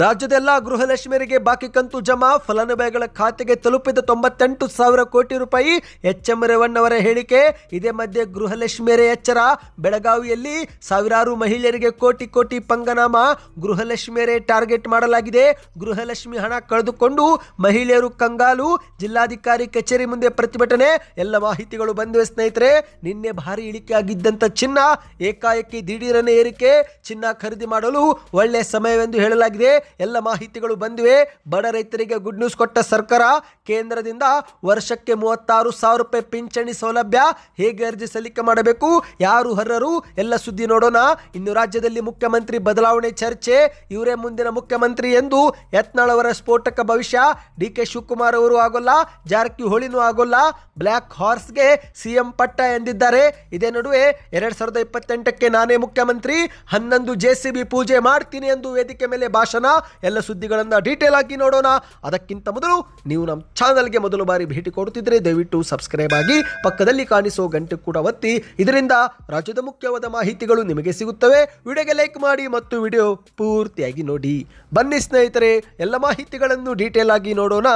ರಾಜ್ಯದ ಎಲ್ಲಾ ಗೃಹಲಕ್ಷ್ಮಿಯರಿಗೆ ಬಾಕಿ ಕಂತು ಜಮಾ ಫಲಾನುಭವಿಗಳ ಖಾತೆಗೆ ತಲುಪಿದ ತೊಂಬತ್ತೆಂಟು ಸಾವಿರ ಕೋಟಿ ರೂಪಾಯಿ ಎಚ್ ಎಂ ರೇವಣ್ಣವರ ಹೇಳಿಕೆ. ಇದೇ ಮಧ್ಯೆ ಗೃಹಲಕ್ಷ್ಮಿಯರೇ ಎಚ್ಚರ. ಬೆಳಗಾವಿಯಲ್ಲಿ ಸಾವಿರಾರು ಮಹಿಳೆಯರಿಗೆ ಕೋಟಿ ಕೋಟಿ ಪಂಗನಾಮ ಗೃಹಲಕ್ಷ್ಮಿಯರೇ ಟಾರ್ಗೆಟ್ ಮಾಡಲಾಗಿದೆ. ಗೃಹಲಕ್ಷ್ಮಿ ಹಣ ಕಳೆದುಕೊಂಡು ಮಹಿಳೆಯರು ಕಂಗಾಲು. ಜಿಲ್ಲಾಧಿಕಾರಿ ಕಚೇರಿ ಮುಂದೆ ಪ್ರತಿಭಟನೆ. ಎಲ್ಲ ಮಾಹಿತಿಗಳು ಬಂದಿವೆ ಸ್ನೇಹಿತರೆ. ನಿನ್ನೆ ಭಾರಿ ಇಳಿಕೆ ಆಗಿದ್ದಂಥ ಚಿನ್ನ, ಏಕಾಏಕಿ ದಿಢೀರನೆ ಏರಿಕೆ. ಚಿನ್ನ ಖರೀದಿ ಮಾಡಲು ಒಳ್ಳೆ ಸಮಯವೆಂದು ಹೇಳಲಾಗಿದೆ. ಎಲ್ಲ ಮಾಹಿತಿಗಳು ಬಂದಿವೆ. ಬಡ ರೈತರಿಗೆ ಗುಡ್ ನ್ಯೂಸ್ ಕೊಟ್ಟ ಸರ್ಕಾರ ಕೇಂದ್ರದಿಂದ ವರ್ಷಕ್ಕೆ ಮೂವತ್ತಾರು ಸಾವಿರ ರೂಪಾಯಿ ಪಿಂಚಣಿ ಸೌಲಭ್ಯ ಹೇಗೆ ಅರ್ಜಿ ಸಲ್ಲಿಕೆ ಮಾಡಬೇಕು? ಯಾರು ಅರ್ಹರು? ಎಲ್ಲ ಸುದ್ದಿ ನೋಡೋಣ. ಇನ್ನು ರಾಜ್ಯದಲ್ಲಿ ಮುಖ್ಯಮಂತ್ರಿ ಬದಲಾವಣೆ ಚರ್ಚೆ. ಇವರೇ ಮುಂದಿನ ಮುಖ್ಯಮಂತ್ರಿ ಎಂದು ಯತ್ನಾಳ್ ಅವರ ಸ್ಫೋಟಕ ಭವಿಷ್ಯ. ಡಿ ಕೆ ಶಿವಕುಮಾರ್ ಅವರು ಆಗೋಲ್ಲ. ಜಾರಕಿಹೊಳಿನೂ ಆಗೋಲ್ಲ. ಬ್ಲ್ಯಾಕ್ ಹಾರ್ಸ್ಗೆ ಸಿಎಂ ಪಟ್ಟ ಎಂದಿದ್ದಾರೆ. ಇದೇ ನಡುವೆ ಎರಡ್ ಸಾವಿರದ ಇಪ್ಪತ್ತೆಂಟಕ್ಕೆ ನಾನೇ ಮುಖ್ಯಮಂತ್ರಿ. ಹನ್ನೊಂದು ಜೆ ಸಿ ಬಿ ಪೂಜೆ ಮಾಡ್ತೀನಿ ಎಂದು ವೇದಿಕೆ ಮೇಲೆ ಭಾಷಣ. ಎಲ್ಲ ಸುದ್ದಿಗಳನ್ನು ಡೀಟೇಲ್ ಆಗಿ ನೋಡೋಣ. ಅದಕ್ಕಿಂತ ಮೊದಲು ನೀವು ನಮ್ಮ ಚಾನಲ್ಗೆ ಮೊದಲು ಬಾರಿ ಭೇಟಿ ಕೊಡುತ್ತಿದ್ದರೆ ದಯವಿಟ್ಟು ಸಬ್ಸ್ಕ್ರೈಬ್ ಆಗಿ ಪಕ್ಕದಲ್ಲಿ ಕಾಣಿಸೋ ಗಂಟೆ ಕೂಡ ಒತ್ತಿ. ಇದರಿಂದ ರಾಜ್ಯದ ಮುಖ್ಯವಾದ ಮಾಹಿತಿಗಳು ನಿಮಗೆ ಸಿಗುತ್ತವೆ. ವಿಡಿಯೋಗೆ ಲೈಕ್ ಮಾಡಿ ಮತ್ತು ವಿಡಿಯೋ ಪೂರ್ತಿಯಾಗಿ ನೋಡಿ. ಬನ್ನಿ ಸ್ನೇಹಿತರೆ, ಎಲ್ಲ ಮಾಹಿತಿಗಳನ್ನು ಡೀಟೇಲ್ ಆಗಿ ನೋಡೋಣ.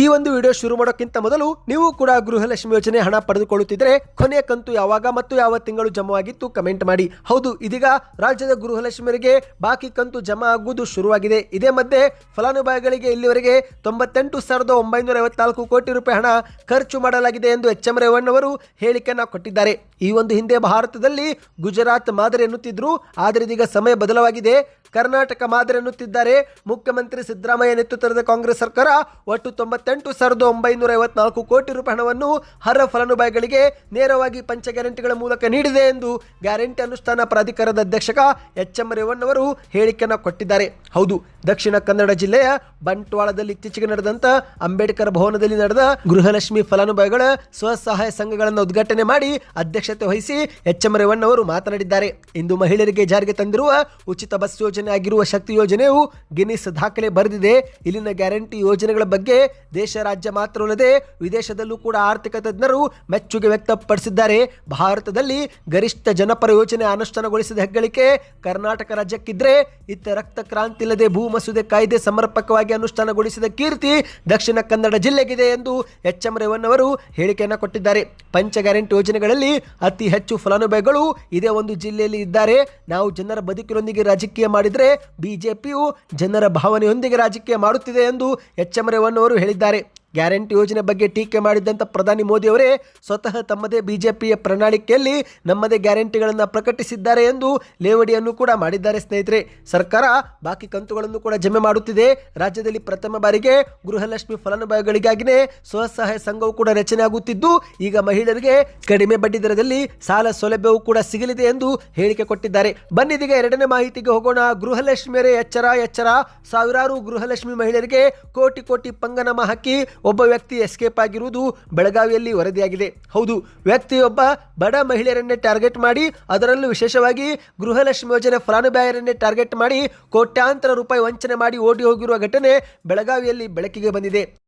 ಈ ಒಂದು ವಿಡಿಯೋ ಶುರು ಮಾಡೋಕ್ಕಿಂತ ಮೊದಲು ನೀವು ಕೂಡ ಗೃಹಲಕ್ಷ್ಮಿ ಯೋಜನೆ ಹಣ ಪಡೆದುಕೊಳ್ಳುತ್ತಿದ್ದರೆ ಕೊನೆಯ ಕಂತು ಯಾವಾಗ ಮತ್ತು ಯಾವ ತಿಂಗಳು ಜಮಾ ಆಗಿತ್ತು ಕಮೆಂಟ್ ಮಾಡಿ. ಹೌದು, ಇದೀಗ ರಾಜ್ಯದ ಗೃಹಲಕ್ಷ್ಮಿಯರಿಗೆ ಬಾಕಿ ಕಂತು ಜಮಾ ಆಗುವುದು ಶುರುವಾಗಿದೆ. ಇದೇ ಮಧ್ಯೆ ಫಲಾನುಭವಿಗಳಿಗೆ ಇಲ್ಲಿವರೆಗೆ ತೊಂಬತ್ತೆಂಟು ಸಾವಿರದ ಒಂಬೈನೂರ ಐವತ್ನಾಲ್ಕು ಕೋಟಿ ರೂಪಾಯಿ ಹಣ ಖರ್ಚು ಮಾಡಲಾಗಿದೆ ಎಂದು ಎಚ್ ಎಂ ರೇವಣ್ಣವರು ಹೇಳಿಕೆಯನ್ನು ಕೊಟ್ಟಿದ್ದಾರೆ. ಈ ಒಂದು ಹಿಂದೆ ಭಾರತದಲ್ಲಿ ಗುಜರಾತ್ ಮಾದರಿ ಎನ್ನುತ್ತಿದ್ರು, ಆದರೆ ಇದೀಗ ಸಮಯ ಬದಲಾಗಿದೆ. ಕರ್ನಾಟಕ ಮಾದರಿ ಎನ್ನುತ್ತಿದ್ದಾರೆ. ಮುಖ್ಯಮಂತ್ರಿ ಸಿದ್ದರಾಮಯ್ಯ ನೇತೃತ್ವದ ಕಾಂಗ್ರೆಸ್ ಸರ್ಕಾರ ಒಟ್ಟು ತೊಂಬತ್ತೆಂಟು ಸಾವಿರದ ಒಂಬೈನೂರ ಐವತ್ನಾಲ್ಕು ಕೋಟಿ ರೂಪಾಯಿ ಹಣವನ್ನು ಅರ್ಹ ಫಲಾನುಭವಿಗಳಿಗೆ ನೇರವಾಗಿ ಪಂಚ ಗ್ಯಾರಂಟಿಗಳ ಮೂಲಕ ನೀಡಿದೆ ಎಂದು ಗ್ಯಾರಂಟಿ ಅನುಷ್ಠಾನ ಪ್ರಾಧಿಕಾರದ ಅಧ್ಯಕ್ಷಕ ಎಚ್ ಎಂ ರೇವಣ್ಣವರು ಹೇಳಿಕೆಯನ್ನು ಕೊಟ್ಟಿದ್ದಾರೆ. ಹೌದು ದಕ್ಷಿಣ ಕನ್ನಡ ಜಿಲ್ಲೆಯ ಬಂಟ್ವಾಳದಲ್ಲಿ ಇತ್ತೀಚೆಗೆ ನಡೆದಂತ ಅಂಬೇಡ್ಕರ್ ಭವನದಲ್ಲಿ ನಡೆದ ಗೃಹಲಕ್ಷ್ಮಿ ಫಲಾನುಭವಿಗಳ ಸ್ವಸಹಾಯ ಸಂಘಗಳನ್ನು ಉದ್ಘಾಟನೆ ಮಾಡಿ ಅಧ್ಯಕ್ಷತೆ ವಹಿಸಿ ಎಚ್ ಎಂ ರೇವಣ್ಣವರು ಮಾತನಾಡಿದ್ದಾರೆ. ಇಂದು ಮಹಿಳೆಯರಿಗೆ ಜಾರಿಗೆ ತಂದಿರುವ ಉಚಿತ ಬಸ್ ಯೋಜನೆ ಆಗಿರುವ ಶಕ್ತಿ ಯೋಜನೆಯು ಗಿನ್ನಿಸ್ ದಾಖಲೆ ಬರೆದಿದೆ. ಇಲ್ಲಿನ ಗ್ಯಾರಂಟಿ ಯೋಜನೆಗಳ ಬಗ್ಗೆ ದೇಶ ರಾಜ್ಯ ಮಾತ್ರವಲ್ಲದೆ ವಿದೇಶದಲ್ಲೂ ಕೂಡ ಆರ್ಥಿಕ ತಜ್ಞರು ಮೆಚ್ಚುಗೆ ವ್ಯಕ್ತಪಡಿಸಿದ್ದಾರೆ. ಭಾರತದಲ್ಲಿ ಗರಿಷ್ಠ ಜನಪರ ಯೋಜನೆ ಅನುಷ್ಠಾನಗೊಳಿಸಿದ ಹೆಗ್ಗಳಿಕೆ ಕರ್ನಾಟಕ ರಾಜ್ಯಕ್ಕಿದ್ರೆ ಇತ್ತ ರಕ್ತ ಕ್ರಾಂತಿ ಇಲ್ಲದೆ ಮಸೂದೆ ಕಾಯ್ದೆ ಸಮರ್ಪಕವಾಗಿ ಅನುಷ್ಠಾನಗೊಳಿಸಿದ ಕೀರ್ತಿ ದಕ್ಷಿಣ ಕನ್ನಡ ಜಿಲ್ಲೆಗಿದೆ ಎಂದು ಎಚ್ ಎಂ ರೇವಣ್ಣವರು ಹೇಳಿಕೆಯನ್ನು ಕೊಟ್ಟಿದ್ದಾರೆ. ಪಂಚ ಗ್ಯಾರಂಟಿ ಯೋಜನೆಗಳಲ್ಲಿ ಅತಿ ಹೆಚ್ಚು ಫಲಾನುಭವಿಗಳು ಇದೇ ಒಂದು ಜಿಲ್ಲೆಯಲ್ಲಿ ಇದ್ದಾರೆ. ನಾವು ಜನರ ಬದುಕಿನೊಂದಿಗೆ ರಾಜಕೀಯ ಮಾಡಿದರೆ ಬಿಜೆಪಿಯು ಜನರ ಭಾವನೆಯೊಂದಿಗೆ ರಾಜಕೀಯ ಮಾಡುತ್ತಿದೆ ಎಂದು ಎಚ್ ಎಂ ರೇವಣ್ಣವರು ಹೇಳಿದ್ದಾರೆ. ಗ್ಯಾರಂಟಿ ಯೋಜನೆ ಬಗ್ಗೆ ಟೀಕೆ ಮಾಡಿದ್ದಂಥ ಪ್ರಧಾನಿ ಮೋದಿ ಅವರೇ ಸ್ವತಃ ತಮ್ಮದೇ ಬಿಜೆಪಿಯ ಪ್ರಣಾಳಿಕೆಯಲ್ಲಿ ನಮ್ಮದೇ ಗ್ಯಾರಂಟಿಗಳನ್ನು ಪ್ರಕಟಿಸಿದ್ದಾರೆ ಎಂದು ಲೇವಡಿಯನ್ನು ಕೂಡ ಮಾಡಿದ್ದಾರೆ ಸ್ನೇಹಿತರೆ. ಸರ್ಕಾರ ಬಾಕಿ ಕಂತುಗಳನ್ನು ಕೂಡ ಜಮೆ ಮಾಡುತ್ತಿದೆ. ರಾಜ್ಯದಲ್ಲಿ ಪ್ರಥಮ ಬಾರಿಗೆ ಗೃಹಲಕ್ಷ್ಮಿ ಫಲಾನುಭವಿಗಳಿಗಾಗಿಯೇ ಸ್ವಸಹಾಯ ಸಂಘವು ಕೂಡ ರಚನೆ ಆಗುತ್ತಿದ್ದು, ಈಗ ಮಹಿಳೆಯರಿಗೆ ಕಡಿಮೆ ಬಡ್ಡಿ ದರದಲ್ಲಿ ಸಾಲ ಸೌಲಭ್ಯವೂ ಕೂಡ ಸಿಗಲಿದೆ ಎಂದು ಹೇಳಿಕೆ ಕೊಟ್ಟಿದ್ದಾರೆ. ಬನ್ನಿದೀಗ ಎರಡನೇ ಮಾಹಿತಿಗೆ ಹೋಗೋಣ. ಗೃಹಲಕ್ಷ್ಮಿಯರೇ ಎಚ್ಚರ ಎಚ್ಚರ. ಸಾವಿರಾರು ಗೃಹಲಕ್ಷ್ಮಿ ಮಹಿಳೆಯರಿಗೆ ಕೋಟಿ ಕೋಟಿ ಪಂಗನಮ ಹಾಕಿ ಒಬ್ಬ ವ್ಯಕ್ತಿ ಎಸ್ಕೇಪ್ ಆಗಿರುವುದು ಬೆಳಗಾವಿಯಲ್ಲಿ ವರದಿಯಾಗಿದೆ. ಹೌದು, ವ್ಯಕ್ತಿಯೊಬ್ಬ ಬಡ ಮಹಿಳೆಯರನ್ನೇ ಟಾರ್ಗೆಟ್ ಮಾಡಿ, ಅದರಲ್ಲೂ ವಿಶೇಷವಾಗಿ ಗೃಹಲಕ್ಷ್ಮಿ ಯೋಜನೆ ಫಲಾನುಭವಿಯರನ್ನೇ ಟಾರ್ಗೆಟ್ ಮಾಡಿ ಕೋಟ್ಯಾಂತರ ರೂಪಾಯಿ ವಂಚನೆ ಮಾಡಿ ಓಡಿ ಹೋಗಿರುವ ಘಟನೆ ಬೆಳಗಾವಿಯಲ್ಲಿ ಬೆಳಕಿಗೆ ಬಂದಿದೆ.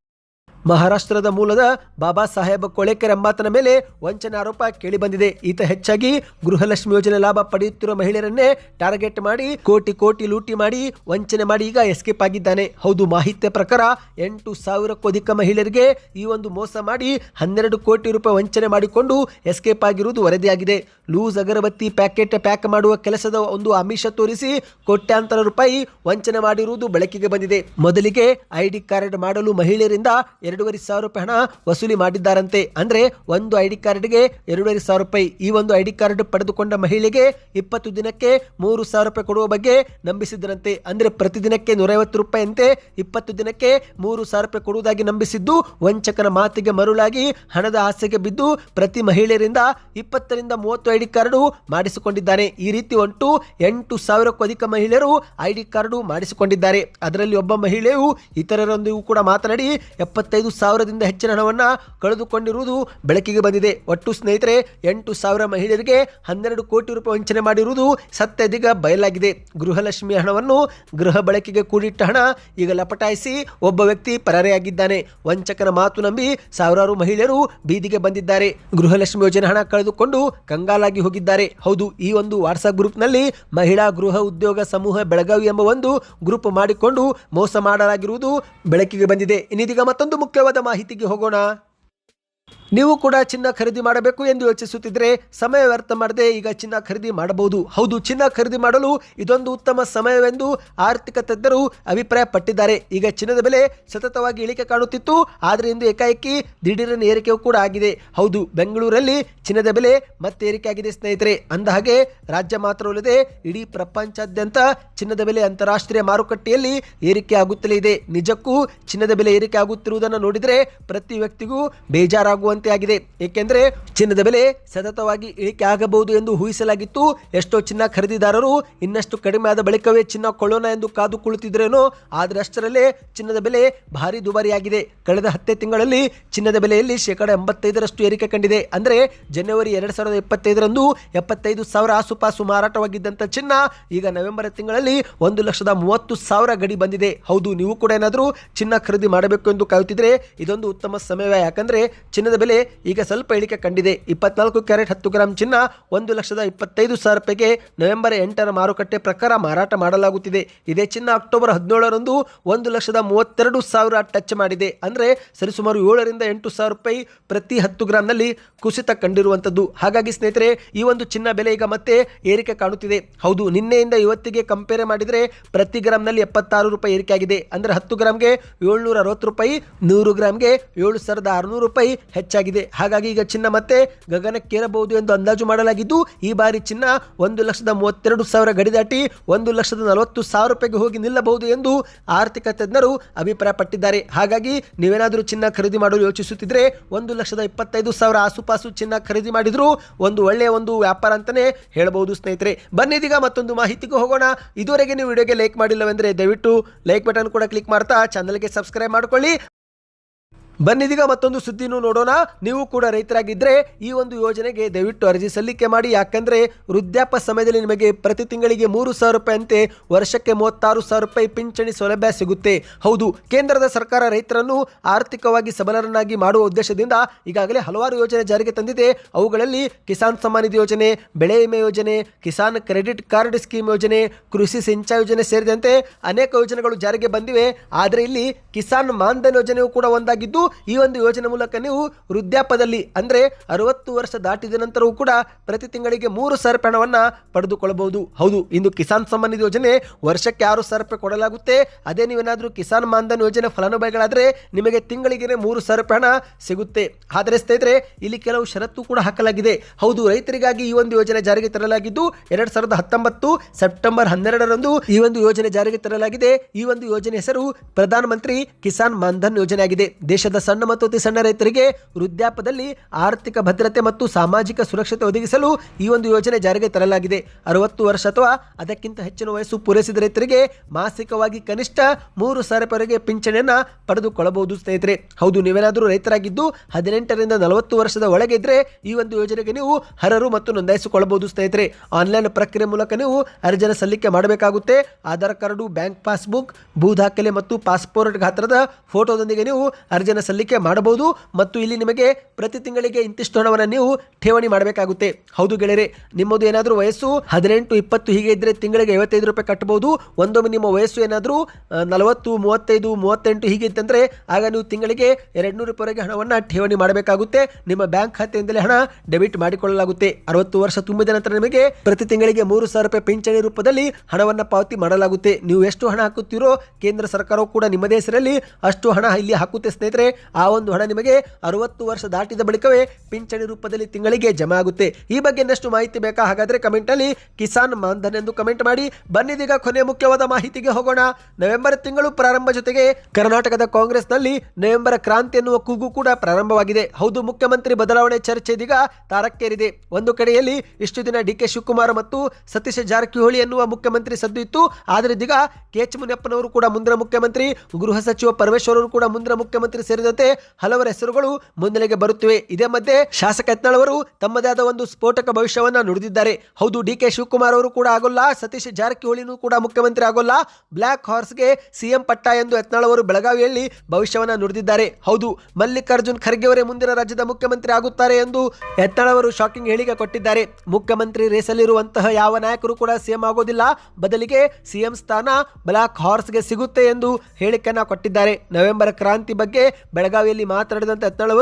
ಮಹಾರಾಷ್ಟ್ರದ ಮೂಲದ ಬಾಬಾ ಸಾಹೇಬ್ ಕೊಳೇಕರ್ ಎಂಬಾತನ ಮೇಲೆ ವಂಚನೆ ಆರೋಪ ಕೇಳಿಬಂದಿದೆ ಈತ ಹೆಚ್ಚಾಗಿ ಗೃಹಲಕ್ಷ್ಮಿ ಯೋಜನೆ ಲಾಭ ಪಡೆಯುತ್ತಿರುವ ಮಹಿಳೆಯರನ್ನೇ ಟಾರ್ಗೆಟ್ ಮಾಡಿ, ಕೋಟಿ ಕೋಟಿ ಲೂಟಿ ಮಾಡಿ ವಂಚನೆ ಮಾಡಿ ಈಗ ಎಸ್ಕೇಪ್ ಆಗಿದ್ದಾನೆ. ಹೌದು ಮಾಹಿತಿಯ ಪ್ರಕಾರ ಎಂಟು ಸಾವಿರಕ್ಕೂ ಅಧಿಕ ಮಹಿಳೆಯರಿಗೆ ಈ ಒಂದು ಮೋಸ ಮಾಡಿ ಹನ್ನೆರಡು ಕೋಟಿ ರೂಪಾಯಿ ವಂಚನೆ ಮಾಡಿಕೊಂಡು ಎಸ್ಕೇಪ್ ಆಗಿರುವುದು ವರದಿಯಾಗಿದೆ. ಲೂಸ್ ಅಗರಬತ್ತಿ ಪ್ಯಾಕೆಟ್ ಪ್ಯಾಕ್ ಮಾಡುವ ಕೆಲಸದ ಒಂದು ಆಮಿಷ ತೋರಿಸಿ ಕೋಟ್ಯಾಂತರ ರೂಪಾಯಿ ವಂಚನೆ ಮಾಡಿರುವುದು ಬೆಳಕಿಗೆ ಬಂದಿದೆ. ಮೊದಲಿಗೆ ಐಡಿ ಕಾರ್ಡ್ ಮಾಡಲು ಮಹಿಳೆಯರಿಂದ ಎರಡೂವರೆ ಸಾವಿರ ರೂಪಾಯಿ ಹಣ ವಸೂಲಿ ಮಾಡಿದ್ದಾರಂತೆ. ಅಂದ್ರೆ ಒಂದು ಐ ಡಿ ಕಾರ್ಡ್ಗೆ ಎರಡೂವರೆ ಸಾವಿರ ರೂಪಾಯಿ. ಈ ಒಂದು ಐಡಿ ಕಾರ್ಡ್ ಪಡೆದುಕೊಂಡ ಮಹಿಳೆಗೆ ಇಪ್ಪತ್ತು ದಿನಕ್ಕೆ ಮೂರು ಸಾವಿರ ರೂಪಾಯಿ ಕೊಡುವ ಬಗ್ಗೆ ನಂಬಿಸಿದ್ದರಂತೆ. ಅಂದ್ರೆ ಪ್ರತಿದಿನಕ್ಕೆ ನೂರೈವತ್ತು ರೂಪಾಯಿ ಅಂತೆ ಇಪ್ಪತ್ತು ದಿನಕ್ಕೆ ಮೂರು ಸಾವಿರ ರೂಪಾಯಿ ಕೊಡುವುದಾಗಿ ನಂಬಿಸಿದ್ದು, ವಂಚಕನ ಮಾತಿಗೆ ಮರುಳಾಗಿ ಹಣದ ಆಸೆಗೆ ಬಿದ್ದು ಪ್ರತಿ ಮಹಿಳೆಯರಿಂದ ಇಪ್ಪತ್ತರಿಂದ ಮೂವತ್ತು ಐಡಿ ಕಾರ್ಡು ಮಾಡಿಸಿಕೊಂಡಿದ್ದಾನೆ ಈ ರೀತಿ ಒಟ್ಟು ಎಂಟು ಸಾವಿರಕ್ಕೂ ಅಧಿಕ ಮಹಿಳೆಯರು ಐಡಿ ಕಾರ್ಡು ಮಾಡಿಸಿಕೊಂಡಿದ್ದಾರೆ. ಅದರಲ್ಲಿ ಒಬ್ಬ ಮಹಿಳೆಯು ಇತರರೊಂದಿಗೂ ಕೂಡ ಮಾತನಾಡಿ ಎಪ್ಪತ್ತೈದು ಎಪ್ಪತ್ತೈದು ಸಾವಿರದಿಂದ ಹೆಚ್ಚಿನ ಹಣವನ್ನು ಕಳೆದುಕೊಂಡಿರುವುದು ಬೆಳಕಿಗೆ ಬಂದಿದೆ. ಒಟ್ಟು ಸ್ನೇಹಿತರೆ, ಎಂಟು ಸಾವಿರ ಮಹಿಳೆಯರಿಗೆ ಹನ್ನೆರಡು ಕೋಟಿ ರೂಪಾಯಿ ವಂಚನೆ ಮಾಡಿರುವುದು ಸತ್ಯದಿಗ ಬಯಲಾಗಿದೆ. ಗೃಹಲಕ್ಷ್ಮಿ ಹಣವನ್ನು ಗೃಹ ಬಳಕೆಗೆ ಕೂಡಿಟ್ಟ ಹಣ ಈಗ ಲಪಟಾಯಿಸಿ ಒಬ್ಬ ವ್ಯಕ್ತಿ ಪರಾರಿಯಾಗಿದ್ದಾನೆ. ವಂಚಕನ ಮಾತು ನಂಬಿ ಸಾವಿರಾರು ಮಹಿಳೆಯರು ಬೀದಿಗೆ ಬಂದಿದ್ದಾರೆ. ಗೃಹಲಕ್ಷ್ಮಿ ಯೋಜನೆ ಹಣ ಕಳೆದುಕೊಂಡು ಕಂಗಾಲಾಗಿ ಹೋಗಿದ್ದಾರೆ. ಹೌದು, ಈ ಒಂದು ವಾಟ್ಸಪ್ ಗ್ರೂಪ್ನಲ್ಲಿ ಮಹಿಳಾ ಗೃಹ ಉದ್ಯೋಗ ಸಮೂಹ ಬೆಳಗಾವಿ ಎಂಬ ಒಂದು ಗ್ರೂಪ್ ಮಾಡಿಕೊಂಡು ಮೋಸ ಮಾಡಲಾಗಿರುವುದು ಬೆಳಕಿಗೆ ಬಂದಿದೆ. ಇನ್ನಿದೀಗ ಮತ್ತೊಂದು ಮುಖ್ಯವಾದ ಮಾಹಿತಿಗೆ ಹೋಗೋಣ. ನೀವು ಕೂಡ ಚಿನ್ನ ಖರೀದಿ ಮಾಡಬೇಕು ಎಂದು ಯೋಚಿಸುತ್ತಿದ್ರೆ ಸಮಯ ವ್ಯರ್ಥ ಮಾಡದೆ ಈಗ ಚಿನ್ನ ಖರೀದಿ ಮಾಡಬಹುದು. ಹೌದು, ಚಿನ್ನ ಖರೀದಿ ಮಾಡಲು ಇದೊಂದು ಉತ್ತಮ ಸಮಯವೆಂದು ಆರ್ಥಿಕ ತಜ್ಞರು ಅಭಿಪ್ರಾಯ ಪಟ್ಟಿದ್ದಾರೆ ಈಗ ಚಿನ್ನದ ಬೆಲೆ ಸತತವಾಗಿ ಇಳಿಕೆ ಕಾಣುತ್ತಿತ್ತು, ಆದರೆ ಇಂದು ಏಕಾಏಕಿ ದಿಢೀರನ ಏರಿಕೆಯೂ ಕೂಡ ಆಗಿದೆ. ಹೌದು, ಬೆಂಗಳೂರಲ್ಲಿ ಚಿನ್ನದ ಬೆಲೆ ಮತ್ತೆ ಏರಿಕೆ ಆಗಿದೆ ಸ್ನೇಹಿತರೆ. ಅಂದ ಹಾಗೆ ರಾಜ್ಯ ಮಾತ್ರವಲ್ಲದೆ ಇಡೀ ಪ್ರಪಂಚಾದ್ಯಂತ ಚಿನ್ನದ ಬೆಲೆ ಅಂತಾರಾಷ್ಟ್ರೀಯ ಮಾರುಕಟ್ಟೆಯಲ್ಲಿ ಏರಿಕೆ ಆಗುತ್ತಲೇ ಇದೆ. ನಿಜಕ್ಕೂ ಚಿನ್ನದ ಬೆಲೆ ಏರಿಕೆ ಆಗುತ್ತಿರುವುದನ್ನು ನೋಡಿದರೆ ಪ್ರತಿ ವ್ಯಕ್ತಿಗೂ ಬೇಜಾರಾಗುವಂತೆ ಆಗಿದೆ ಏಕೆಂದರೆ ಚಿನ್ನದ ಬೆಲೆ ಸತತವಾಗಿ ಇಳಿಕೆ ಆಗಬಹುದು ಎಂದು ಊಹಿಸಲಾಗಿತ್ತು. ಎಷ್ಟೋ ಚಿನ್ನ ಖರೀದಿದಾರರು ಇನ್ನಷ್ಟು ಕಡಿಮೆ ಆದ ಬಳಿಕವೇ ಚಿನ್ನ ಕೊಳ್ಳೋಣ ಎಂದು ಕಾದು ಕುಳಿತಿದ್ರೇನೋ, ಆದರೆ ಅಷ್ಟರಲ್ಲೇ ಚಿನ್ನದ ಬೆಲೆ ಭಾರಿ ದುಬಾರಿಯಾಗಿದೆ. ಕಳೆದ ಹತ್ತೇ ತಿಂಗಳಲ್ಲಿ ಚಿನ್ನದ ಬೆಲೆಯಲ್ಲಿ ಶೇಕಡ ಎಂಬತ್ತೈದರಷ್ಟು ಏರಿಕೆ ಕಂಡಿದೆ. ಅಂದರೆ ಜನವರಿ ಎರಡು ಸಾವಿರದ ಇಪ್ಪತ್ತೈದರಂದು ಎಪ್ಪತ್ತೈದು ಸಾವಿರ ಆಸುಪಾಸು ಮಾರಾಟವಾಗಿದ್ದಂಥ ಚಿನ್ನ ಈಗ ನವೆಂಬರ್ ತಿಂಗಳಲ್ಲಿ ಒಂದು ಲಕ್ಷದ ಮೂವತ್ತು ಸಾವಿರ ಗಡಿ ಬಂದಿದೆ. ಹೌದು, ನೀವು ಕೂಡ ಏನಾದರೂ ಚಿನ್ನ ಖರೀದಿ ಮಾಡಬೇಕು ಎಂದು ಕಾಯುತ್ತಿದ್ರೆ ಇದೊಂದು ಉತ್ತಮ ಸಮಯವೇ. ಯಾಕಂದ್ರೆ ಚಿನ್ನದ ಬೆಲೆ ಈಗ ಸ್ವಲ್ಪ ಇಳಿಕೆ ಕಂಡಿದೆ. ಇಪ್ಪತ್ನಾಲ್ಕು ಕ್ಯಾರೆಟ್ ಹತ್ತು ಗ್ರಾಂ ಚಿನ್ನ ಒಂದು ಲಕ್ಷದ ಇಪ್ಪತ್ತೈದು ಸಾವಿರ ರೂಪಾಯಿಗೆ ನವೆಂಬರ್ ಎಂಟರ ಮಾರುಕಟ್ಟೆ ಪ್ರಕಾರ ಮಾರಾಟ ಮಾಡಲಾಗುತ್ತಿದೆ. ಇದೇ ಚಿನ್ನ ಅಕ್ಟೋಬರ್ ಹದಿನೇಳರಂದು ಒಂದು ಲಕ್ಷದ ಮೂವತ್ತೆರಡು ಸಾವಿರ ಟಚ್ ಮಾಡಿದೆ. ಅಂದರೆ ಸರಿಸುಮಾರು ಏಳರಿಂದ ಎಂಟು ಸಾವಿರ ರೂಪಾಯಿ ಪ್ರತಿ ಹತ್ತು ಗ್ರಾಮ್ನಲ್ಲಿ ಕುಸಿತ ಕಂಡಿರುವಂಥದ್ದು. ಹಾಗಾಗಿ ಸ್ನೇಹಿತರೆ, ಈ ಒಂದು ಚಿನ್ನ ಬೆಲೆ ಈಗ ಮತ್ತೆ ಏರಿಕೆ ಕಾಣುತ್ತಿದೆ. ಹೌದು, ನಿನ್ನೆಯಿಂದ ಇವತ್ತಿಗೆ ಕಂಪೇರ್ ಮಾಡಿದರೆ ಪ್ರತಿ ಗ್ರಾಮ್ನಲ್ಲಿ ಎಪ್ಪತ್ತಾರು ರೂಪಾಯಿ ಏರಿಕೆ ಆಗಿದೆ ಅಂದರೆ ಹತ್ತು ಗ್ರಾಮ್ಗೆ ಏಳ್ನೂರ ಅರವತ್ತು ರೂಪಾಯಿ, ನೂರು ಗ್ರಾಮ್ಗೆ ಏಳು ಸಾವಿರದ ಆರುನೂರು ರೂಪಾಯಿ ಹೆಚ್ಚಾಗಿದೆ. ಹಾಗಾಗಿ ಈಗ ಚಿನ್ನ ಮತ್ತೆ ಗಗನಕ್ಕೇರಬಹುದು ಎಂದು ಅಂದಾಜು ಮಾಡಲಾಗಿದ್ದು, ಈ ಬಾರಿ ಚಿನ್ನ ಒಂದು ಲಕ್ಷದ ಮೂವತ್ತೆರಡು ಸಾವಿರ ಗಡಿ ದಾಟಿ ಒಂದು ಲಕ್ಷದ ನಲವತ್ತು ಸಾವಿರ ರೂಪಾಯಿಗೆ ಹೋಗಿ ನಿಲ್ಲಬಹುದು ಎಂದು ಆರ್ಥಿಕ ತಜ್ಞರು ಅಭಿಪ್ರಾಯಪಟ್ಟಿದ್ದಾರೆ. ಹಾಗಾಗಿ ನೀವೇನಾದರೂ ಚಿನ್ನ ಖರೀದಿ ಮಾಡಲು ಯೋಚಿಸುತ್ತಿದ್ರೆ ಒಂದು ಲಕ್ಷದ ಇಪ್ಪತ್ತೈದು ಸಾವಿರ ಆಸುಪಾಸು ಚಿನ್ನ ಖರೀದಿ ಮಾಡಿದರೂ ಒಂದು ಒಳ್ಳೆಯ ಒಂದು ವ್ಯಾಪಾರ ಅಂತಲೇ ಹೇಳಬಹುದು ಸ್ನೇಹಿತರೆ. ಬನ್ನಿ ಇದೀಗ ಮತ್ತೊಂದು ಮಾಹಿತಿಗೂ ಹೋಗೋಣ. ಇದುವರೆಗೆ ನೀವು ವಿಡಿಯೋಗೆ ಲೈಕ್ ಮಾಡಿಲ್ಲವೆಂದರೆ ದಯವಿಟ್ಟು ಲೈಕ್ ಬಟನ್ ಕೂಡ ಕ್ಲಿಕ್ ಮಾಡ್ತಾ ಚಾನಲ್ಗೆ ಸಬ್ಸ್ಕ್ರೈಬ್ ಮಾಡ್ಕೊಳ್ಳಿ. ಬನ್ನಿದೀಗ ಮತ್ತೊಂದು ಸುದ್ದಿನೂ ನೋಡೋಣ. ನೀವು ಕೂಡ ರೈತರಾಗಿದ್ದರೆ ಈ ಒಂದು ಯೋಜನೆಗೆ ದಯವಿಟ್ಟು ಅರ್ಜಿ ಸಲ್ಲಿಕೆ ಮಾಡಿ. ಯಾಕಂದರೆ ವೃದ್ಧಾಪ್ಯ ಸಮಯದಲ್ಲಿ ನಿಮಗೆ ಪ್ರತಿ ತಿಂಗಳಿಗೆ ಮೂರು ಸಾವಿರ ರೂಪಾಯಿ ಅಂತೆ ವರ್ಷಕ್ಕೆ ಮೂವತ್ತಾರು ಸಾವಿರ ರೂಪಾಯಿ ಪಿಂಚಣಿ ಸೌಲಭ್ಯ ಸಿಗುತ್ತೆ. ಹೌದು, ಕೇಂದ್ರದ ಸರ್ಕಾರ ರೈತರನ್ನು ಆರ್ಥಿಕವಾಗಿ ಸಬಲರನ್ನಾಗಿ ಮಾಡುವ ಉದ್ದೇಶದಿಂದ ಈಗಾಗಲೇ ಹಲವಾರು ಯೋಜನೆ ಜಾರಿಗೆ ತಂದಿದೆ. ಅವುಗಳಲ್ಲಿ ಕಿಸಾನ್ ಸಮ್ಮಾನ್ ಯೋಜನೆ, ಬೆಳೆ ವಿಮೆ ಯೋಜನೆ, ಕಿಸಾನ್ ಕ್ರೆಡಿಟ್ ಕಾರ್ಡ್ ಸ್ಕೀಮ್ ಯೋಜನೆ, ಕೃಷಿ ಸಿಂಚಾ ಯೋಜನೆ ಸೇರಿದಂತೆ ಅನೇಕ ಯೋಜನೆಗಳು ಜಾರಿಗೆ ಬಂದಿವೆ. ಆದರೆ ಇಲ್ಲಿ ಕಿಸಾನ್ ಮಾನ್ಧನ್ ಯೋಜನೆಯು ಕೂಡ ಒಂದಾಗಿದ್ದು ಈ ಒಂದು ಯೋಜನೆ ಮೂಲಕ ನೀವು ವೃದ್ಧಾಪದಲ್ಲಿ ಅಂದರೆ ಅರವತ್ತು ವರ್ಷ ದಾಟಿದ ನಂತರವೂ ಕೂಡ ಪ್ರತಿ ತಿಂಗಳಿಗೆ ಮೂರು ಸಾವಿರ ಹಣವನ್ನು ಪಡೆದುಕೊಳ್ಳಬಹುದು. ಹೌದು, ಇಂದು ಕಿಸಾನ್ ಸಮ್ಮಾನ್ ಯೋಜನೆ ವರ್ಷಕ್ಕೆ ಆರು ಸಾವಿರ ರೂಪಾಯಿ ಕೊಡಲಾಗುತ್ತೆ. ಅದೇ ನೀವೇನಾದರೂ ಕಿಸಾನ್ ಮಾನ್ಧನ್ ಯೋಜನೆ ಫಲಾನುಭವಿಗಳಾದರೆ ನಿಮಗೆ ತಿಂಗಳಿಗೆ ಮೂರು ಸಾವಿರ ರೂಪಾಯಿ ಹಣ ಸಿಗುತ್ತೆ. ಆದರೆ ಸ್ನೇಹಿತರೆ, ಇಲ್ಲಿ ಕೆಲವು ಷರತ್ತು ಕೂಡ ಹಾಕಲಾಗಿದೆ. ಹೌದು, ರೈತರಿಗಾಗಿ ಈ ಒಂದು ಯೋಜನೆ ಜಾರಿಗೆ ತರಲಾಗಿದ್ದು, ಎರಡು ಸಾವಿರದ ಹತ್ತೊಂಬತ್ತು ಸೆಪ್ಟೆಂಬರ್ ಹನ್ನೆರಡರಂದು ಈ ಒಂದು ಯೋಜನೆ ಜಾರಿಗೆ ತರಲಾಗಿದೆ. ಈ ಒಂದು ಯೋಜನೆ ಹೆಸರು ಪ್ರಧಾನಮಂತ್ರಿ ಕಿಸಾನ್ ಮಾನ್ಧನ್ ಯೋಜನೆ ಆಗಿದೆ. ದೇಶದ ಸಣ್ಣ ಮತ್ತು ಅತಿ ಸಣ್ಣ ರೈತರಿಗೆ ವೃದ್ಧಾಪದಲ್ಲಿ ಆರ್ಥಿಕ ಭದ್ರತೆ ಮತ್ತು ಸಾಮಾಜಿಕ ಸುರಕ್ಷತೆ ಒದಗಿಸಲು ಈ ಒಂದು ಯೋಜನೆ ಜಾರಿಗೆ ತರಲಾಗಿದೆ. ಅರವತ್ತು ವರ್ಷ ಅಥವಾ ಅದಕ್ಕಿಂತ ಹೆಚ್ಚಿನ ವಯಸ್ಸು ಪೂರೈಸಿದ ರೈತರಿಗೆ ಮಾಸಿಕವಾಗಿ ಕನಿಷ್ಠ ಮೂರು ಸಾವಿರ ಪಿಂಚಣಿಯನ್ನು ಪಿಂಚಣಿಯನ್ನ ಪಡೆದುಕೊಳ್ಳಬಹುದು ಸ್ನೇಹಿತರೆ. ಹೌದು, ನೀವೇನಾದರೂ ರೈತರಾಗಿದ್ದು ಹದಿನೆಂಟರಿಂದ ನಲವತ್ತು ವರ್ಷದ ಒಳಗೆ ಇದ್ರೆ ಈ ಒಂದು ಯೋಜನೆಗೆ ನೀವು ಹರರು ಮತ್ತು ನೋಂದಾಯಿಸಿಕೊಳ್ಳಬಹುದು ಸ್ನೇಹಿತರೆ. ಆನ್ಲೈನ್ ಪ್ರಕ್ರಿಯೆ ಮೂಲಕ ನೀವು ಅರ್ಜಿನ ಸಲ್ಲಿಕೆ ಮಾಡಬೇಕಾಗುತ್ತೆ. ಆಧಾರ್ ಕಾರ್ಡು, ಬ್ಯಾಂಕ್ ಪಾಸ್ಬುಕ್ ಭೂ ದಾಖಲೆ ಮತ್ತು ಪಾಸ್ಪೋರ್ಟ್ ಗಾತ್ರದ ಫೋಟೋದೊಂದಿಗೆ ನೀವು ಅರ್ಜಿನ ಸಲ್ಲಿಕೆ ಮಾಡಬಹುದು ಮತ್ತು ಇಲ್ಲಿ ನಿಮಗೆ ಪ್ರತಿ ತಿಂಗಳಿಗೆ ಇಂತಿಷ್ಟು ಹಣವನ್ನು ನೀವು ಠೇವಣಿ ಮಾಡಬೇಕಾಗುತ್ತೆ. ಹೌದು ಗೆಳೆಯರೆ, ನಿಮ್ಮದು ಏನಾದರೂ ವಯಸ್ಸು ಹದಿನೆಂಟು, ಇಪ್ಪತ್ತು ಹೀಗೆ ಇದ್ರೆ ತಿಂಗಳಿಗೆ ಐವತ್ತೈದು ರೂಪಾಯಿ ಕಟ್ಟಬಹುದು. ಒಂದೊಮ್ಮೆ ನಿಮ್ಮ ವಯಸ್ಸು ಏನಾದರೂ ನಲವತ್ತು, ಮೂವತ್ತೈದು, ಮೂವತ್ತೆಂಟು ಹೀಗೆ ಇತ್ತಂದ್ರೆ ಆಗ ನೀವು ತಿಂಗಳಿಗೆ ಎರಡು ನೂರು ರೂಪಾಯಿವರೆಗೆ ಹಣವನ್ನು ಠೇವಣಿ ಮಾಡಬೇಕಾಗುತ್ತೆ. ನಿಮ್ಮ ಬ್ಯಾಂಕ್ ಖಾತೆಯಿಂದಲೇ ಹಣ ಡೆಬಿಟ್ ಮಾಡಿಕೊಳ್ಳಲಾಗುತ್ತೆ. ಅರವತ್ತು ವರ್ಷ ತುಂಬಿದ ನಂತರ ನಿಮಗೆ ಪ್ರತಿ ತಿಂಗಳಿಗೆ ಮೂರು ಸಾವಿರ ರೂಪಾಯಿ ಪಿಂಚಣಿ ರೂಪದಲ್ಲಿ ಹಣವನ್ನು ಪಾವತಿ ಮಾಡಲಾಗುತ್ತೆ. ನೀವು ಎಷ್ಟು ಹಣ ಹಾಕುತ್ತೀರೋ ಕೇಂದ್ರ ಸರ್ಕಾರವು ಕೂಡ ನಿಮ್ಮದೇ ಹೆಸರಲ್ಲಿ ಅಷ್ಟು ಹಣ ಇಲ್ಲಿ ಹಾಕುತ್ತೆ ಸ್ನೇಹಿತರೆ. ಆ ಒಂದು ಹಣ ನಿಮಗೆ ಅರವತ್ತು ವರ್ಷ ದಾಟಿದ ಬಳಿಕವೇ ಪಿಂಚಣಿ ರೂಪದಲ್ಲಿ ತಿಂಗಳಿಗೆ ಜಮಾ ಆಗುತ್ತೆ. ಈ ಬಗ್ಗೆ ಇನ್ನಷ್ಟು ಮಾಹಿತಿ ಬೇಕಾ? ಹಾಗಾದ್ರೆ ಕಮೆಂಟಲ್ಲಿ ಕಿಸಾನ್ ಮಾನ್ಧನ್ ಎಂದು ಕಮೆಂಟ್ ಮಾಡಿ. ಬನ್ನಿದೀಗ ಕೊನೆ ಮುಖ್ಯವಾದ ಮಾಹಿತಿಗೆ ಹೋಗೋಣ. ನವೆಂಬರ್ ತಿಂಗಳು ಪ್ರಾರಂಭ ಜೊತೆಗೆ ಕರ್ನಾಟಕದ ಕಾಂಗ್ರೆಸ್ನಲ್ಲಿ ನವೆಂಬರ್ ಕ್ರಾಂತಿ ಎನ್ನುವ ಕೂಗು ಕೂಡ ಪ್ರಾರಂಭವಾಗಿದೆ. ಹೌದು, ಮುಖ್ಯಮಂತ್ರಿ ಬದಲಾವಣೆ ಚರ್ಚೆ ಇದೀಗ ತಾರಕ್ಕೇರಿದೆ. ಒಂದು ಕಡೆಯಲ್ಲಿ ಇಷ್ಟು ದಿನ ಡಿ ಕೆ ಶಿವಕುಮಾರ್ ಮತ್ತು ಸತೀಶ್ ಜಾರಕಿಹೊಳಿ ಎನ್ನುವ ಮುಖ್ಯಮಂತ್ರಿ ಸದ್ದು ಇತ್ತು. ಆದರೆ ಇದೀಗ ಕೆ ಎಚ್ ಮುನಿಯಪ್ಪನವರು ಕೂಡ ಮುಂದಿನ ಮುಖ್ಯಮಂತ್ರಿ, ಗೃಹ ಸಚಿವ ಪರಮೇಶ್ವರ್ ಕೂಡ ಮುಂದಿನ ಮುಖ್ಯಮಂತ್ರಿ ಸೇರಿದಂತೆ ಸೇರಿದಂತೆ ಹಲವರ ಹೆಸರುಗಳು ಮುನ್ನೆಲೆಗೆ ಬರುತ್ತಿವೆ. ಇದೇ ಮಧ್ಯೆ ಶಾಸಕ ಯತ್ನಾಳ್ ಅವರು ತಮ್ಮದೇ ಆದ ಒಂದು ಸ್ಫೋಟಕ ಭವಿಷ್ಯವನ್ನ ನುಡಿದಿದ್ದಾರೆ. ಹೌದು, ಡಿ ಕೆ ಶಿವಕುಮಾರ್ ಅವರು ಕೂಡ ಆಗೋಲ್ಲ, ಸತೀಶ್ ಜಾರಕಿಹೊಳಿನೂ ಕೂಡ ಮುಖ್ಯಮಂತ್ರಿ ಆಗೋಲ್ಲ. ಬ್ಲಾಕ್ ಹಾರ್ಸ್ಗೆ ಸಿಎಂ ಪಟ್ಟ ಎಂದು ಯತ್ನಾಳ್ ಅವರು ಬೆಳಗಾವಿಯಲ್ಲಿ ಭವಿಷ್ಯವನ್ನ ನುಡಿದಿದ್ದಾರೆ. ಹೌದು, ಮಲ್ಲಿಕಾರ್ಜುನ್ ಖರ್ಗೆ ಅವರೇ ಮುಂದಿನ ರಾಜ್ಯದ ಮುಖ್ಯಮಂತ್ರಿ ಆಗುತ್ತಾರೆ ಎಂದು ಯತ್ನಾಳ್ ಅವರು ಶಾಕಿಂಗ್ ಹೇಳಿಕೆ ಕೊಟ್ಟಿದ್ದಾರೆ. ಮುಖ್ಯಮಂತ್ರಿ ರೇಸಲ್ಲಿರುವಂತಹ ಯಾವ ನಾಯಕರು ಕೂಡ ಸಿಎಂ ಆಗೋದಿಲ್ಲ. ಬದಲಿಗೆ ಸಿಎಂ ಸ್ಥಾನ ಬ್ಲಾಕ್ ಹಾರ್ಸ್ಗೆ ಸಿಗುತ್ತೆ ಎಂದು ಹೇಳಿಕೆಯನ್ನ ಕೊಟ್ಟಿದ್ದಾರೆ. ನವೆಂಬರ್ ಕ್ರಾಂತಿ ಬಗ್ಗೆ ಬೆಳಗಾವಿಯಲ್ಲಿ ಮಾತನಾಡಿದಂತ ಯತ್ನಾಳ್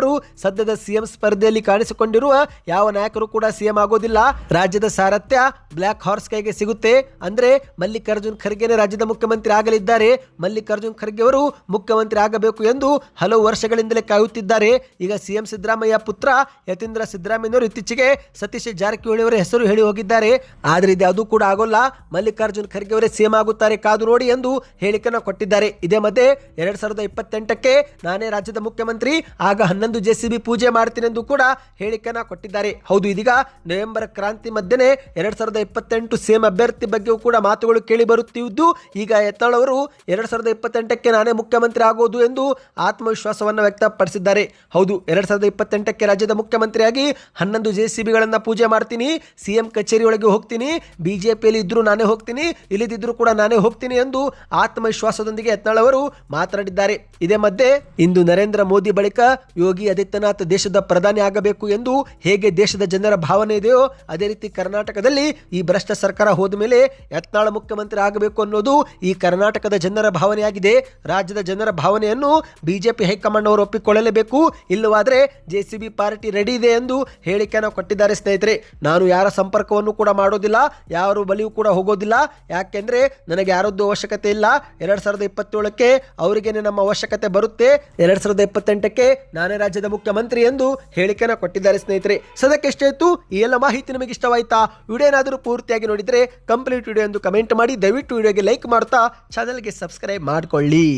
ಸದ್ಯದ ಸಿಎಂ ಸ್ಪರ್ಧೆಯಲ್ಲಿ ಕಾಣಿಸಿಕೊಂಡಿರುವ ಯಾವ ನಾಯಕರು ಕೂಡ ಸಿಎಂ ಆಗೋದಿಲ್ಲ. ರಾಜ್ಯದ ಸಾರಥ್ಯ ಬ್ಲಾಕ್ ಹಾರ್ಸ್ ಕೈಗೆ ಸಿಗುತ್ತೆ. ಅಂದ್ರೆ ಮಲ್ಲಿಕಾರ್ಜುನ್ ಖರ್ಗೆನೇ ರಾಜ್ಯದ ಮುಖ್ಯಮಂತ್ರಿ ಆಗಲಿದ್ದಾರೆ. ಮಲ್ಲಿಕಾರ್ಜುನ್ ಖರ್ಗೆ ಅವರು ಮುಖ್ಯಮಂತ್ರಿ ಆಗಬೇಕು ಎಂದು ಹಲವು ವರ್ಷಗಳಿಂದಲೇ ಕಾಯುತ್ತಿದ್ದಾರೆ. ಈಗ ಸಿಎಂ ಸಿದ್ದರಾಮಯ್ಯ ಪುತ್ರ ಯತೀಂದ್ರ ಸಿದ್ದರಾಮಯ್ಯನವರು ಇತ್ತೀಚೆಗೆ ಸತೀಶ್ ಜಾರಕಿಹೊಳಿ ಅವರ ಹೆಸರು ಹೇಳಿ ಹೋಗಿದ್ದಾರೆ. ಆದ್ರೆ ಇದು ಅದು ಕೂಡ ಆಗೋಲ್ಲ. ಮಲ್ಲಿಕಾರ್ಜುನ್ ಖರ್ಗೆ ಅವರೇ ಸಿಎಂ ಆಗುತ್ತಾರೆ ಕಾದು ನೋಡಿ ಎಂದು ಹೇಳಿಕೆಯನ್ನು ಕೊಟ್ಟಿದ್ದಾರೆ. ಇದೇ ಮಧ್ಯೆ ಎರಡ್ ಸಾವಿರದ ಇಪ್ಪತ್ತೆಂಟಕ್ಕೆ ನಾನೇ ರಾಜ್ಯದ ಮುಖ್ಯಮಂತ್ರಿ, ಆಗ ಹನ್ನೊಂದು ಜೆ ಸಿ ಬಿ ಪೂಜೆ ಮಾಡ್ತೀನಿ ಎಂದು ಕೂಡ ಹೇಳಿಕೆಯನ್ನು ಕೊಟ್ಟಿದ್ದಾರೆ. ಹೌದು, ಇದೀಗ ನವೆಂಬರ್ ಕ್ರಾಂತಿ ಮಧ್ಯೆ ಎರಡ್ ಸಾವಿರದ ಇಪ್ಪತ್ತೆಂಟು ಸಿಎಂ ಅಭ್ಯರ್ಥಿ ಬಗ್ಗೆಯೂ ಕೂಡ ಮಾತುಗಳು ಕೇಳಿ ಬರುತ್ತಿದ್ದು, ಈಗ ಯತ್ನಾಳ್ ಅವರು ಎರಡ್ ಸಾವಿರದ ಇಪ್ಪತ್ತೆಂಟಕ್ಕೆ ನಾನೇ ಮುಖ್ಯಮಂತ್ರಿ ಆಗೋದು ಎಂದು ಆತ್ಮವಿಶ್ವಾಸವನ್ನು ವ್ಯಕ್ತಪಡಿಸಿದ್ದಾರೆ. ಹೌದು, ಎರಡ್ ಸಾವಿರದ ಇಪ್ಪತ್ತೆಂಟಕ್ಕೆ ರಾಜ್ಯದ ಮುಖ್ಯಮಂತ್ರಿಯಾಗಿ ಹನ್ನೊಂದು ಜೆ ಸಿ ಬಿಗಳನ್ನು ಪೂಜೆ ಮಾಡ್ತೀನಿ, ಸಿಎಂ ಕಚೇರಿ ಒಳಗೆ ಹೋಗ್ತೀನಿ ಬಿಜೆಪಿಯಲ್ಲಿ ಇದ್ರೂ ನಾನೇ ಹೋಗ್ತೀನಿ, ಇಲ್ಲದಿದ್ರು ಕೂಡ ನಾನೇ ಹೋಗ್ತೀನಿ ಎಂದು ಆತ್ಮವಿಶ್ವಾಸದೊಂದಿಗೆ ಯತ್ನಾಳ್ ಅವರು ಮಾತನಾಡಿದ್ದಾರೆ. ಇದೇ ಮಧ್ಯೆ ಇಂದು ನರೇಂದ್ರ ಮೋದಿ ಬಳಿಕ ಯೋಗಿ ಆದಿತ್ಯನಾಥ್ ದೇಶದ ಪ್ರಧಾನಿ ಆಗಬೇಕು ಎಂದು ಹೇಗೆ ದೇಶದ ಜನರ ಭಾವನೆ ಇದೆಯೋ ಅದೇ ರೀತಿ ಕರ್ನಾಟಕದಲ್ಲಿ ಈ ಭ್ರಷ್ಟ ಸರ್ಕಾರ ಹೋದ ಮೇಲೆ ಯತ್ನಾಳ ಮುಖ್ಯಮಂತ್ರಿ ಆಗಬೇಕು ಅನ್ನೋದು ಈ ಕರ್ನಾಟಕದ ಜನರ ಭಾವನೆಯಾಗಿದೆ. ರಾಜ್ಯದ ಜನರ ಭಾವನೆಯನ್ನು ಬಿಜೆಪಿ ಹೈಕಮಾಂಡ್ ಅವರು ಒಪ್ಪಿಕೊಳ್ಳಲೇಬೇಕು. ಇಲ್ಲವಾದರೆ ಜೆಸಿಬಿ ಪಾರ್ಟಿ ರೆಡಿ ಇದೆ ಎಂದು ಹೇಳಿಕೆಯನ್ನು ಕೊಟ್ಟಿದ್ದಾರೆ ಸ್ನೇಹಿತರೆ. ನಾನು ಯಾರ ಸಂಪರ್ಕವನ್ನು ಕೂಡ ಮಾಡೋದಿಲ್ಲ, ಯಾರು ಬಲಿಯೂ ಕೂಡ ಹೋಗೋದಿಲ್ಲ. ಯಾಕೆಂದ್ರೆ ನನಗೆ ಯಾರದ್ದು ಅವಶ್ಯಕತೆ ಇಲ್ಲ. ಎರಡ್ ಸಾವಿರದ ಇಪ್ಪತ್ತೇಳಕ್ಕೆ ಅವರಿಗೇನೆ ನಮ್ಮ ಅವಶ್ಯಕತೆ ಬರುತ್ತೆ. ಎರಡ್ ಸಾವಿರದ ಇಪ್ಪತ್ತೆಂಟಕ್ಕೆ ನಾನೇ ರಾಜ್ಯದ ಮುಖ್ಯಮಂತ್ರಿ ಎಂದು ಹೇಳಿಕೆಯನ್ನು ಕೊಟ್ಟಿದ್ದಾರೆ ಸ್ನೇಹಿತರೆ. ಸದ್ಯಕ್ಕೆ ಇತ್ತು, ಈ ಎಲ್ಲ ಮಾಹಿತಿ ನಿಮಗೆ ಇಷ್ಟವಾಯ್ತಾ? ವಿಡಿಯೋ ಏನಾದರೂ ಪೂರ್ತಿಯಾಗಿ ನೋಡಿದ್ರೆ ಕಂಪ್ಲೀಟ್ ವಿಡಿಯೋ ಎಂದು ಕಮೆಂಟ್ ಮಾಡಿ, ದಯವಿಟ್ಟು ವಿಡಿಯೋಗೆ ಲೈಕ್ ಮಾಡ್ತಾ ಚಾನಲ್ಗೆ ಸಬ್ಸ್ಕ್ರೈಬ್ ಮಾಡಿಕೊಳ್ಳಿ.